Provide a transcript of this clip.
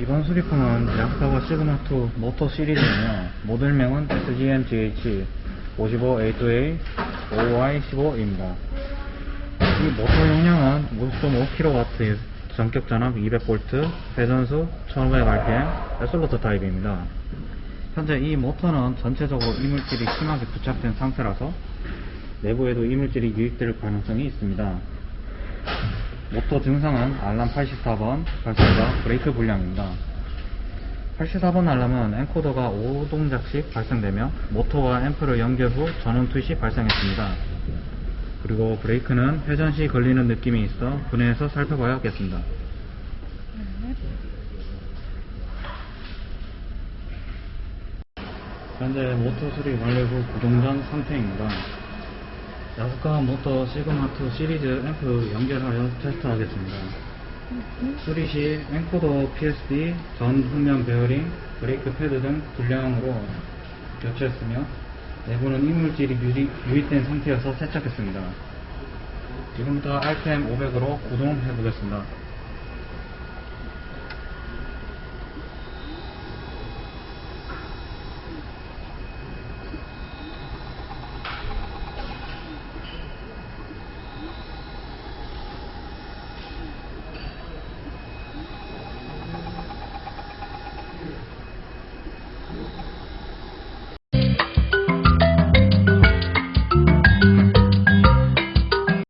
이번 수리품은 야스카와 시그마2 모터 시리즈이며 모델명은 SGM-GH 55A2A OY15입니다. 이 모터 용량은 55kW 전격 전압 200V, 회전수 1500rpm, 애솔로터 타입입니다. 현재 이 모터는 전체적으로 이물질이 심하게 부착된 상태라서 내부에도 이물질이 유입될 가능성이 있습니다. 모터 증상은 알람 84번 발생과 브레이크 불량입니다. 84번 알람은 엔코더가 5동작씩 발생되며 모터와 앰프를 연결 후 전원 투시 발생했습니다. 그리고 브레이크는 회전 시 걸리는 느낌이 있어 분해해서 살펴봐야겠습니다. 현재 모터 수리 완료 후 구동 전 상태입니다. 야스카 모터 시그마2 시리즈 앰프 연결하여 테스트하겠습니다. 수리 시 엔코더 PSD, 전 후면 베어링, 브레이크 패드 등 불량으로 교체했으며 내부는 이물질이 유리- 유입된 상태여서 세척했습니다. 지금부터 RPM 500으로 구동해 보겠습니다.